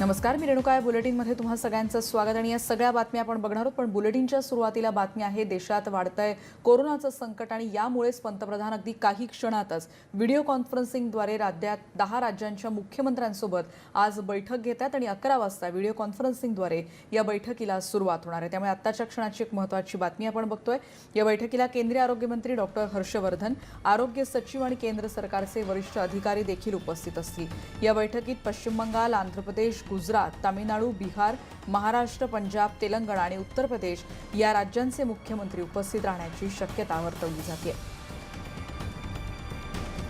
नमस्कार मी रेणुका या बुलेटिनमध्ये तुम्हा सगळ्यांचं स्वागत आणि या सगळ्या बातम्या आपण बघणार आहोत. पण बुलेटिनच्या सुरुवातीला बातमी आहे देशात वाढतंय कोरोनाचं संकट आणि यामुळेच पंतप्रधान अगदी काही क्षणातच व्हिडिओ कॉन्फरन्सिंगद्वारे राज्यात दहा राज्यांच्या मुख्यमंत्र्यांसोबत आज बैठक घेत आहेत आणि अकरा वाजता व्हिडिओ कॉन्फरन्सिंगद्वारे या बैठकीला सुरुवात होणार आहे. त्यामुळे आत्ताच्या क्षणाची एक महत्त्वाची बातमी आपण बघतोय. या बैठकीला केंद्रीय आरोग्यमंत्री डॉक्टर हर्षवर्धन आरोग्य सचिव आणि केंद्र सरकारचे वरिष्ठ अधिकारी देखील उपस्थित असतील. या बैठकीत पश्चिम बंगाल आंध्र प्रदेश गुजरात तामिळनाडू बिहार महाराष्ट्र पंजाब तेलंगणा आणि उत्तर प्रदेश या राज्यांचे मुख्यमंत्री उपस्थित राहण्याची शक्यता वर्तवली जाते.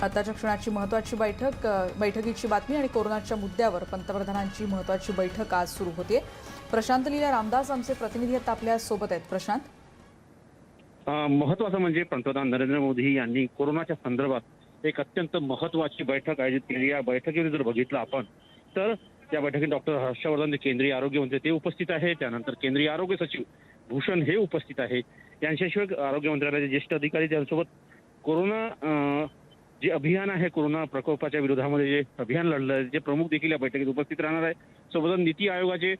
आताच्या क्षणाची महत्वाची बैठक बैठकीची बातमी आणि कोरोनाच्या मुद्द्यावर पंतप्रधानांची महत्वाची बैठक आज सुरू होते. प्रशांत लीला रामदास आमचे प्रतिनिधी आता आपल्यासोबत आहेत. प्रशांत? महत्वाचं म्हणजे पंतप्रधान नरेंद्र मोदी यांनी कोरोनाच्या संदर्भात एक अत्यंत महत्वाची बैठक आयोजित केली. या बैठकीने जर बघितलं आपण तर त्या बैठकीत डॉक्टर हर्षवर्धन जे केंद्रीय आरोग्य मंत्री ते उपस्थित आहे. त्यानंतर केंद्रीय आरोग्य सचिव भूषण हे उपस्थित आहे. यांच्याशिवाय आरोग्य मंत्रालयाचे ज्येष्ठ अधिकारी त्यांच्यासोबत कोरोना जे अभियान आहे कोरोना प्रकोपाच्या विरोधामध्ये जे अभियान लढलं आहे, जे प्रमुख देखील या बैठकीत उपस्थित राहणार आहे. सोबतच नीती आयोगाचे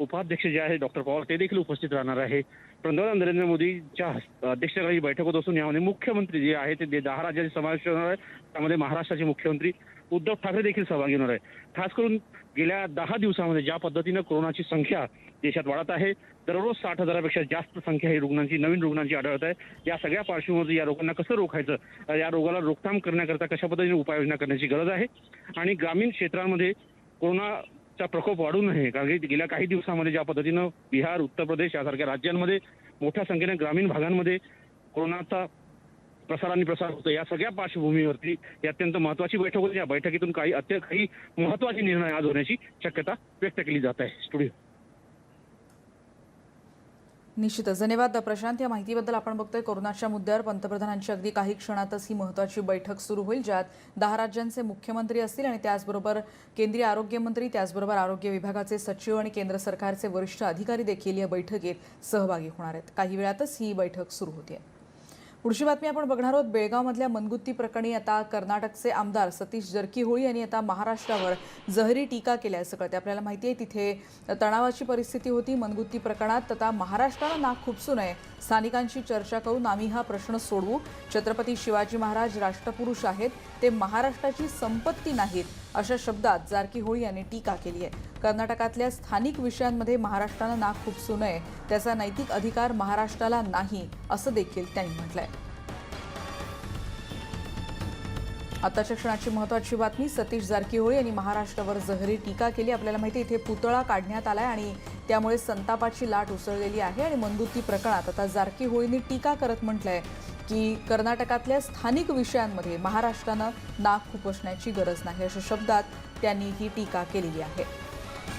उपाध्यक्ष जे आहे डॉक्टर पवार ते देखील उपस्थित राहणार आहे. पंतप्रधान नरेंद्र मोदीच्या अध्यक्षतेखाली बैठक होत असून यामध्ये मुख्यमंत्री जे आहे ते दहा राज्याचे समावेश होणार आहे. त्यामध्ये महाराष्ट्राचे मुख्यमंत्री उद्धव ठाकरे देखील सहभागी होणार आहे. खास करून गेल्या दहा दिवसामध्ये ज्या पद्धतीनं कोरोनाची संख्या देशात वाढत आहे दररोज साठ हजारापेक्षा जास्त संख्या ही रुग्णांची नवीन रुग्णांची आढळत आहे. या सगळ्या पार्श्वभूमीवर या रोगांना कसं रोखायचं? या रोगाला रोकथाम करण्याकरता कशा पद्धतीने उपाययोजना करण्याची गरज आहे? आणि ग्रामीण क्षेत्रांमध्ये कोरोनाचा प्रकोप वाढू नये कारण की गेल्या काही दिवसामध्ये ज्या पद्धतीनं बिहार उत्तर प्रदेश यासारख्या राज्यांमध्ये मोठ्या संख्येने ग्रामीण भागांमध्ये कोरोनाचा प्रसार आणि प्रसार होतो. या सगळ्या पार्श्वभूमीवरती ही अत्यंत महत्वाची बैठक होती. या बैठकीतून काही अत्यंत काही महत्त्वाचे निर्णय आज होण्याची शक्यता व्यक्त केली जात आहे. स्टुडिओ. निश्चितच. धन्यवाद प्रशांत. या माहितीबद्दल आपण बघतोय कोरोनाच्या मुद्द्यावर पंतप्रधानांची अगदी काही क्षणातच ही महत्वाची बैठक सुरू होईल ज्यात दहा राज्यांचे मुख्यमंत्री असतील आणि त्याचबरोबर केंद्रीय आरोग्यमंत्री त्याचबरोबर आरोग्य विभागाचे सचिव आणि केंद्र सरकारचे वरिष्ठ अधिकारी देखील या बैठकीत सहभागी होणार आहेत. काही वेळातच ही बैठक सुरू होती आहे पुढची बातमी आपण बघणार आहोत. बेळगावमधल्या मनगुत्ती प्रकरणी आता कर्नाटकचे आमदार सतीश जरकीहोळी यांनी आता महाराष्ट्रावर जहरी टीका केल्याचं कळते आपल्याला माहिती आहे तिथे तणावाची परिस्थिती होती मनगुत्ती प्रकरणात. आता महाराष्ट्राला नाक खुपसू नये स्थानिकांशी चर्चा करून आम्ही हा प्रश्न सोडवू. छत्रपती शिवाजी महाराज राष्ट्रपुरुष आहेत ते महाराष्ट्राची संपत्ती नाहीत अशा शब्दात जारकीहोळी यांनी टीका केली आहे. कर्नाटकातल्या स्थानिक विषयांमध्ये महाराष्ट्रानं नाक खुपसू नये त्याचा नैतिक अधिकार महाराष्ट्राला नाही असं देखील त्यांनी म्हटलंय. आताच्या क्षणाची महत्वाची बातमी सतीश जारकीहोळी यांनी महाराष्ट्रावर जहरी टीका केली. आपल्याला माहिती आहे, इथे पुतळा काढण्यात आलाय आणि त्यामुळे संतापाची लाट उसळलेली आहे आणि मंदुती प्रकरणात आता जारकीहोळींनी टीका करत म्हटलंय की कर्नाटकातल्या स्थानिक विषयांमध्ये महाराष्ट्रानं नाक खुपसण्याची गरज नाही अशा शब्दात त्यांनी ही टीका केलेली आहे.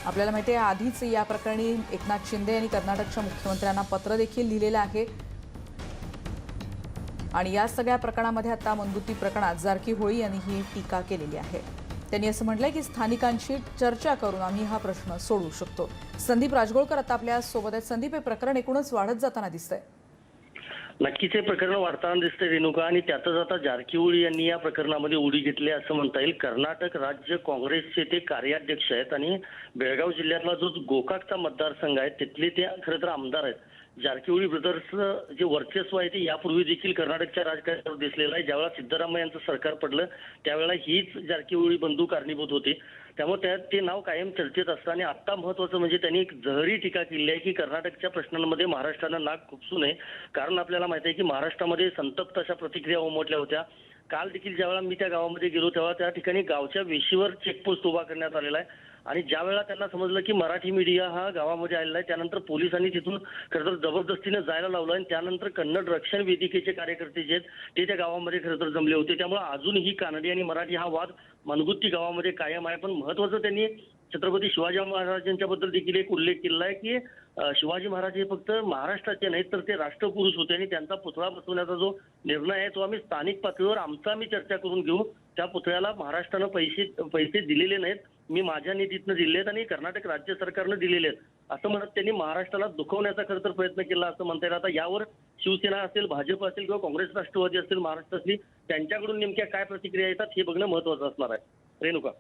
आपल्याला माहिती आहे आधीच या प्रकरणी एकनाथ शिंदे यांनी कर्नाटकच्या मुख्यमंत्र्यांना पत्र देखील लिहिलेलं आहे. आणि या सगळ्या प्रकरणामध्ये आता मंदुती प्रकरणात जारकीहोळी यांनी ही टीका केलेली आहे. त्यांनी असं म्हटलंय की स्थानिकांशी चर्चा करून आम्ही हा प्रश्न सोडवू शकतो. संदीप राजगोळकर आता आपल्यासोबत आहेत. संदीप हे प्रकरण एकूणच वाढत जाताना दिसतंय. नक्कीच हे प्रकरण वाढताना दिसतंय रेणुका आणि त्यातच आता जारकीहोळी यांनी या प्रकरणामध्ये उडी घेतली असं म्हणता येईल. कर्नाटक राज्य काँग्रेसचे ते कार्याध्यक्ष आहेत आणि बेळगाव जिल्ह्यातला जो गोकाकचा मतदारसंघ आहे तिथले ते खरं तर आमदार आहेत. जारकीहोळी ब्रदर्सचं जे वर्चस्व आहे ते यापूर्वी देखील कर्नाटकच्या राजकारणावर दिसलेलं आहे. ज्यावेळेला सिद्धरामय्या यांचं सरकार पडलं त्यावेळेला हीच जारकीहोळी बंधू कारणीभूत होते. त्यामुळे त्यात ते नाव कायम चर्चेत असतं आणि आत्ता महत्वाचं म्हणजे त्यांनी एक जहरी टीका केली आहे की कर्नाटकच्या प्रश्नांमध्ये महाराष्ट्रानं नाक खुपसू नये. कारण आपल्याला माहिती आहे की महाराष्ट्रामध्ये संतप्त अशा प्रतिक्रिया उमटल्या होत्या. काल देखील ज्यावेळेला मी त्या गावामध्ये गेलो तेव्हा त्या ठिकाणी गावच्या वेशीवर चेकपोस्ट उभा करण्यात आलेला आहे. आणि ज्या वेळेला त्यांना समजलं की मराठी मीडिया हा गावामध्ये आलेला आहे त्यानंतर पोलिसांनी तिथून खरं तर जबरदस्तीनं जायला लावलं आणि त्यानंतर कन्नड रक्षण वेदिकेचे कार्यकर्ते जे आहेत ते त्या गावामध्ये खरं तर जमले होते. त्यामुळे अजूनही कानडी आणि मराठी हा वाद मनगुत्ती गावामध्ये कायम आहे. पण महत्वाचं त्यांनी छत्रपती शिवाजी महाराजांच्या बद्दल देखील एक उल्लेख केलेला आहे की शिवाजी महाराज हे फक्त महाराष्ट्राचे नाहीत तर ते राष्ट्रपुरुष होते आणि त्यांचा पुतळा बसवण्याचा जो निर्णय आहे तो आम्ही स्थानिक पातळीवर आमचा आम्ही चर्चा करून घेऊ. त्या पुतळ्याला महाराष्ट्रानं पैसे पैसे दिलेले नाहीत. मी माझ्या निधीतनं दिले आहेत आणि कर्नाटक राज्य सरकारनं दिलेले आहेत. असं म्हणत त्यांनी महाराष्ट्राला दुखवण्याचा खरं तर प्रयत्न केला असं म्हणता येईल. आता यावर शिवसेना असेल भाजप असेल किंवा काँग्रेस राष्ट्रवादी असेल महाराष्ट्रातली त्यांच्याकडून नेमक्या काय प्रतिक्रिया येतात हे बघणं महत्वाचं असणार आहे. रेणुका.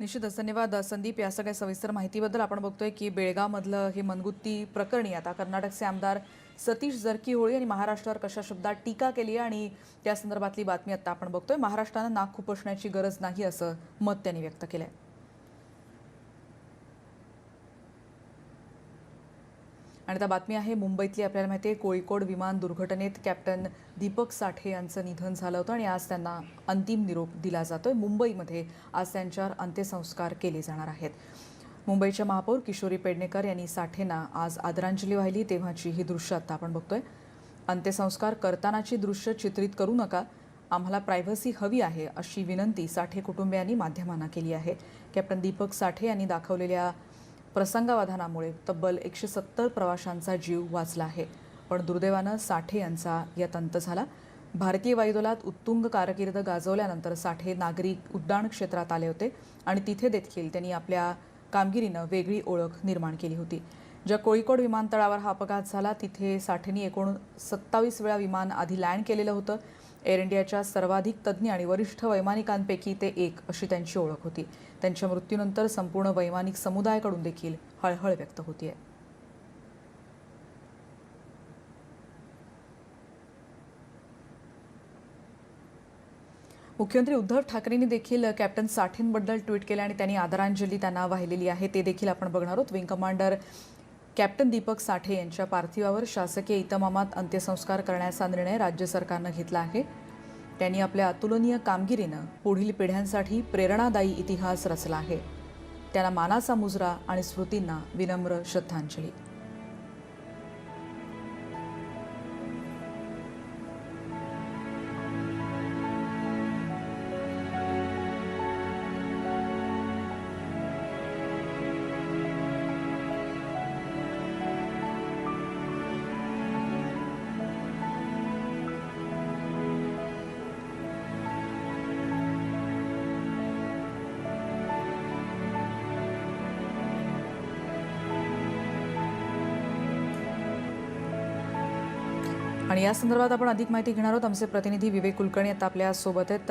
निश्चितच धन्यवाद संदीप. या सगळ्या सविस्तर माहितीबद्दल आपण बघतोय की बेळगावमधलं हे मनगुत्ती प्रकरणी आता कर्नाटकचे आमदार सतीश जरकीहोळी आणि महाराष्ट्रावर कशा शब्दात टीका केली आहे आणि त्या संदर्भातली बातमी आता आपण बघतोय. महाराष्ट्रानं नाक खुपसण्याची गरज नाही असं मत त्यांनी व्यक्त केलंय. आणि आता बातमी आहे मुंबईतली आपल्याला माहिती आहे कोळीकोड विमान दुर्घटनेत कॅप्टन दीपक साठे यांचं निधन झालं होतं आणि आज त्यांना अंतिम निरोप दिला जातोय. मुंबईमध्ये आज त्यांच्यावर अंत्यसंस्कार केले जाणार आहेत. मुंबईच्या महापौर किशोरी पेडणेकर यांनी साठेंना आज आदरांजली वाहिली तेव्हाची ही दृश्य आता आपण बघतोय. अंत्यसंस्कार करतानाची दृश्य चित्रित करू नका आम्हाला प्रायव्हसी हवी आहे अशी विनंती साठे कुटुंबियांनी माध्यमांना केली आहे. कॅप्टन दीपक साठे यांनी दाखवलेल्या प्रसंगावधानामुळे तब्बल एकशे सत्तर प्रवाशांचा जीव वाचला आहे. पण दुर्दैवानं साठे यांचा यात अंत झाला. भारतीय वायुदलात उत्तुंग कारकीर्द गाजवल्यानंतर साठे नागरिक उड्डाण क्षेत्रात आले होते आणि तिथे देखील त्यांनी आपल्या कामगिरीनं वेगळी ओळख निर्माण केली होती. ज्या कोळिकोड विमानतळावर हा अपघात झाला तिथे साठेंनी एकूण सत्तावीस वेळा विमान आधी लँड केलेलं होतं. एअर इंडियाच्या सर्वाधिक तज्ज्ञ आणि वरिष्ठ वैमानिकांपैकी ते एक अशी त्यांची ओळख होती. त्यांच्या मृत्यूनंतर संपूर्ण वैमानिक समुदायाकडून देखील हळहळ व्यक्त होतीये. मुख्यमंत्री उद्धव ठाकरेंनी देखील कॅप्टन साठेंबद्दल ट्विट केलं आणि त्यांनी आदरांजली त्यांना वाहिलेली आहे. ते देखील आपण बघणार आहोत. Wing commander captain Deepak Sathe यांच्या पार्थिवावर शासकीय इतमामात अंत्यसंस्कार करण्याचा निर्णय राज्य सरकारनं घेतला आहे. त्यांनी आपल्या अतुलनीय कामगिरीनं पुढील पिढ्यांसाठी प्रेरणादायी इतिहास रचला आहे. त्यांना मानाचा मुजरा आणि स्मृतींना विनम्र श्रद्धांजली. आणि या संदर्भात आपण अधिक माहिती घेणार आहोत. आमचे प्रतिनिधी विवेक कुलकर्णी आता आपल्यासोबत आहेत.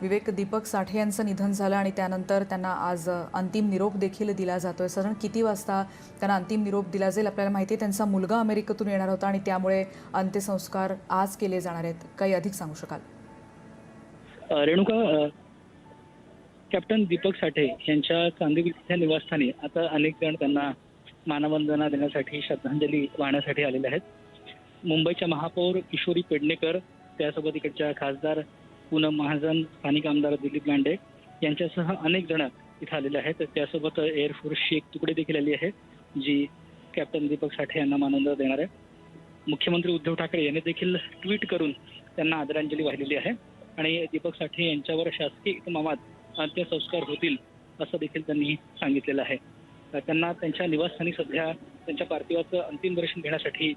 विवेक दीपक साठे यांचं निधन झालं आणि त्यानंतर त्यांना आज अंतिम निरोप देखील दिला जातोय. साधारण किती वाजता त्यांना अंतिम निरोप दिला जाईल आपल्याला माहिती आहे. त्यांचा मुलगा अमेरिकेतून येणार होता आणि त्यामुळे अंत्यसंस्कार आज केले जाणार आहेत. काही अधिक सांगू शकाल? रेणुका कॅप्टन दीपक साठे यांच्या चांदिवली इथल्या निवासस्थानी आता अनेक जण त्यांना मानवंदना देण्यासाठी श्रद्धांजली वाहण्यासाठी आलेले आहेत. मुंबईच्या महापौर किशोरी पेडणेकर त्यासोबत इकडच्या खासदार पूनम महाजन स्थानिक आमदार दिलीप लांडे यांच्यासह अनेक जण इथं आलेले आहेत. त्यासोबत एअरफोर्सची एक तुकडी देखील आली आहे जी कॅप्टन दीपक साठे यांना मानवंदना देणार आहे. मुख्यमंत्री उद्धव ठाकरे यांनी देखील ट्विट करून त्यांना आदरांजली वाहिलेली आहे. आणि दीपक साठे यांच्यावर शासकीय इतमामात अंत्यसंस्कार होतील असं देखील त्यांनी सांगितलेलं आहे. त्यांना त्यांच्या निवासस्थानी सध्या त्यांच्या पार्थिवाचं अंतिम दर्शन घेण्यासाठी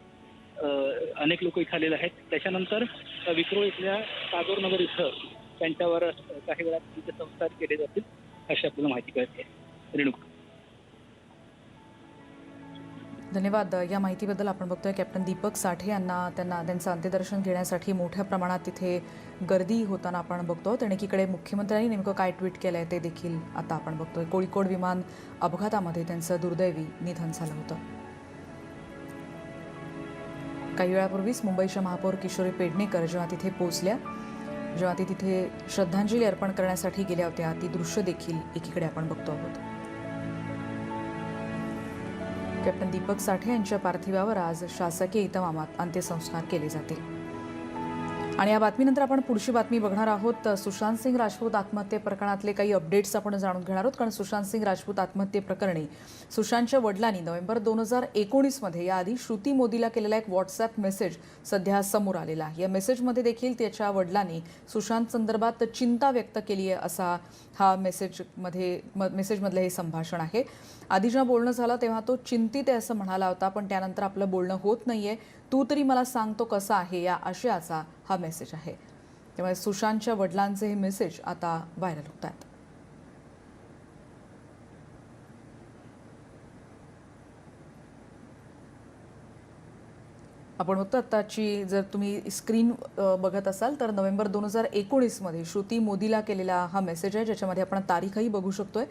अनेक लोक इथं आलेले आहेत. त्याच्यानंतर विक्रोळ इथल्या नगर इथं त्यांच्यावर काही वेळात संस्कार केले जातील अशी आपल्याला माहिती कळते. रेणुका. धन्यवाद. या माहितीबद्दल आपण बघतोय कॅप्टन दीपक साठे यांना त्यांना त्यांचं अंत्यदर्शन घेण्यासाठी मोठ्या प्रमाणात तिथे गर्दी होताना आपण बघतो त्याने एकीकडे मुख्यमंत्र्यांनी नेमकं काय ट्विट केलं आहे ते देखील आता आपण बघतोय. कोळीकोड विमान अपघातामध्ये त्यांचं दुर्दैवी निधन झालं होतं. काही वेळापूर्वीच मुंबईच्या महापौर किशोरी पेडणेकर जेव्हा तिथे पोहोचल्या जेव्हा ते तिथे श्रद्धांजली अर्पण करण्यासाठी गेल्या होत्या ती दृश्य देखील एकीकडे आपण बघतो आहोत. कॅप्टन दीपक साठे यांच्या पार्थिवावर आज शासकीय इतमामात अंत्यसंस्कार केले जातील. आणि या बातमीनंतर आपण पुढची बातमी बघणार आहोत. सुशांत सिंग राजपूत आत्महत्ये प्रकरणातले काही अपडेट्स आपण जाणून घेणार आहोत. कारण सुशांत सिंग राजपूत आत्महत्ये प्रकरणी सुशांतच्या वडिलांनी नोव्हेंबर दोन हजार एकोणीसमध्ये याआधी श्रुती मोदीला केलेला एक व्हॉट्सॲप मेसेज सध्या समोर आलेला आहे. या मेसेजमध्ये देखील त्याच्या वडिलांनी सुशांत संदर्भात चिंता व्यक्त केली आहे असा हा मेसेजमध्ये म- मेसेजमधलं हे संभाषण आहे. आधी जेव्हा बोलणं झालं तेव्हा तो चिंतित आहे असं म्हणाला होता पण त्यानंतर आपलं बोलणं होत नाही आहे तू तरी मला सांगतो कसा आहे या आशयाचा हा मेसेज आहे. त्यामुळे सुशांतच्या वडिलांचे हे मेसेज आता व्हायरल होत आहेत. आपण होतो आत्ताची जर तुम्ही स्क्रीन बघत असाल तर नोव्हेंबर दोन हजार एकोणीसमध्ये श्रुती मोदीला केलेला हा मेसेज आहे ज्याच्यामध्ये आपण तारीखही बघू शकतोय.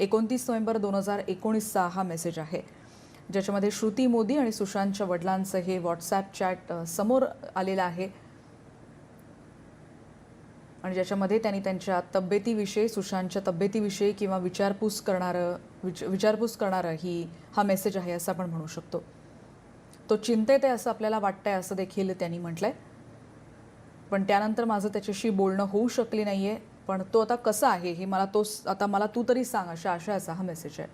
एकोणतीस नोव्हेंबर दोन हजार एकोणीसचा हा मेसेज आहे. ज्याच्यामध्ये श्रुती मोदी आणि सुशांतच्या वडिलांचं हे व्हॉट्सॲप चॅट समोर आलेलं आहे. आणि ज्याच्यामध्ये त्यांनी त्यांच्या तब्येतीविषयी सुशांतच्या तब्येतीविषयी किंवा विचारपूस करणारं विच विचारपूस करणारं ही हा मेसेज आहे असं आपण म्हणू शकतो. तो चिंतेत आहे असं आपल्याला वाटतंय असं देखील त्यांनी म्हटलं आहे पण त्यानंतर माझं त्याच्याशी बोलणं होऊ शकले आहे पण तो आता कसा आहे हे मला तो आता मला तू तरी सांग अशा आशयाचा हा मेसेज आहे.